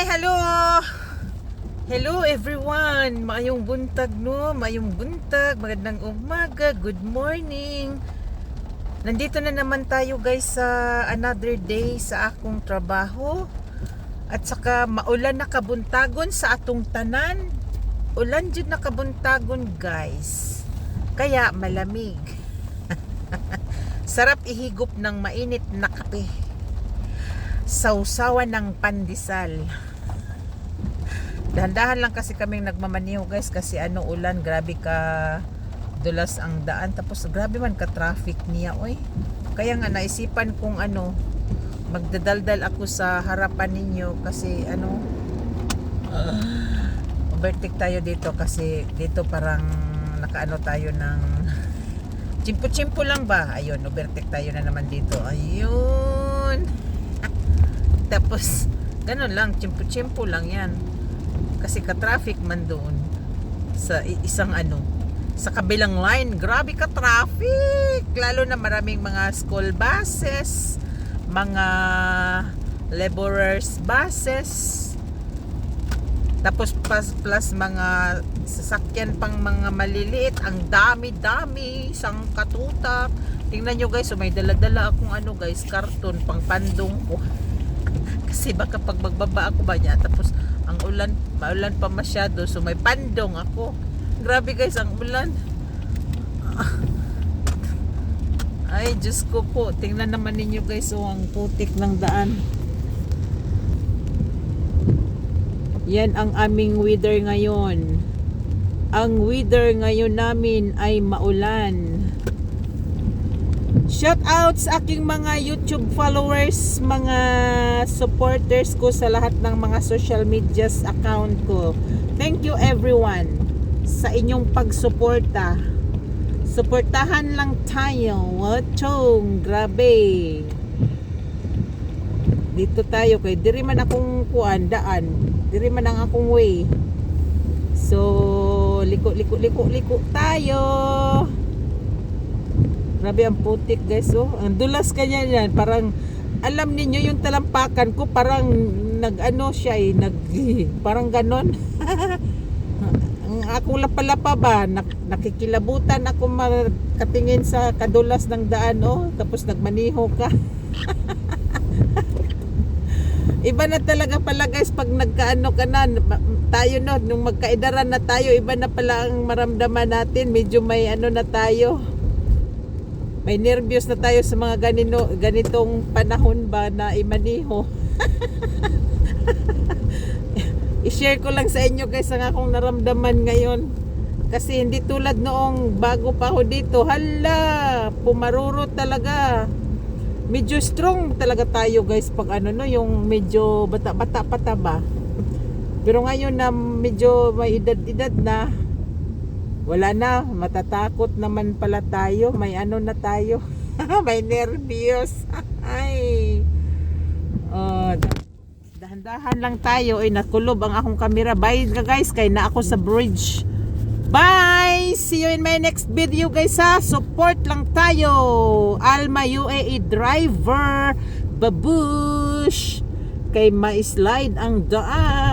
Hi, hello! Hello everyone! Maayong buntag no, maayong buntag, magandang umaga, good morning. Nandito na naman tayo guys sa another day sa akong trabaho. At saka maulan na kabuntagon sa atong tanan. Ulan jud na kabuntagon guys. Kaya malamig. Sarap ihigop ng mainit na kape. Sausawan ng pandesal. Dahan-dahan lang kasi kaming nagmamaniho guys kasi ano ulan, grabe ka dulas ang daan tapos grabe man ka traffic niya oy. Kaya nga naisipan kong ano magdadaldal ako sa harapan ninyo kasi ano overtake tayo dito kasi dito parang nakaano tayo ng chimpo-chimpo lang ba? Ayun, overtake tayo na naman dito. Ayun. Tapos, ganun lang, chimpo-chimpo lang yan. Kasi ka-traffic man doon sa isang ano, sa kabilang line. Grabe ka-traffic! Lalo na maraming mga school buses, mga laborers buses, tapos plus, plus mga sasakyan pang mga maliliit, ang dami-dami, isang katutak. Tingnan nyo guys, may dala-dala akong ano guys, karton pang pandong ko. Kasi baka pag magbaba ako ba niya, tapos ang ulan, maulan pa masyado, so may pandong ako. Grabe guys, ang ulan. Ay, Diyos ko po. Tingnan naman ninyo guys, oh, ang putik ng daan. Yan ang aming weather ngayon. Ang weather ngayon namin ay maulan. Shout out sa aking mga YouTube followers, mga supporters ko sa lahat ng mga social medias account ko. Thank you everyone sa inyong pagsuporta. Suportahan lang tayo. Watchong, grabe. Dito tayo kay diri man akong kuan daan. Diri man ang akong way. So, liko liko liko liko tayo. Grabe ang putik guys oh. Ang dulas kanya yan. Parang alam ninyo yung talampakan ko parang nag-ano siya eh. Nag, parang ganon. ang akong lapalapa ba nak, nakikilabutan ako makatingin sa kadulas ng daan oh. Tapos nagmaniho ka. Iba na talaga pala guys pag nagkaano ka na tayo no nung magkaidaran na tayo iba na pala ang maramdaman natin medyo may ano na tayo may nervyos na tayo sa mga ganino, ganitong panahon ba na imaniho? I-share ko lang sa inyo guys ang akong naramdaman ngayon. Kasi hindi tulad noong bago pa ako dito. Hala! Pumaruro talaga. Medyo strong talaga tayo guys pag ano no yung medyo bata bata pata ba? Pero ngayon na medyo may edad edad na wala na matatakot naman pala tayo may ano na tayo may nervyos ay oh, dahan-dahan lang tayo ay nakulob ang akong camera bye ka guys kay na ako sa bridge Bye! See you in my next video guys ha. Support lang tayo. Alma UAE driver. Babush. Kay ma-slide ang daan.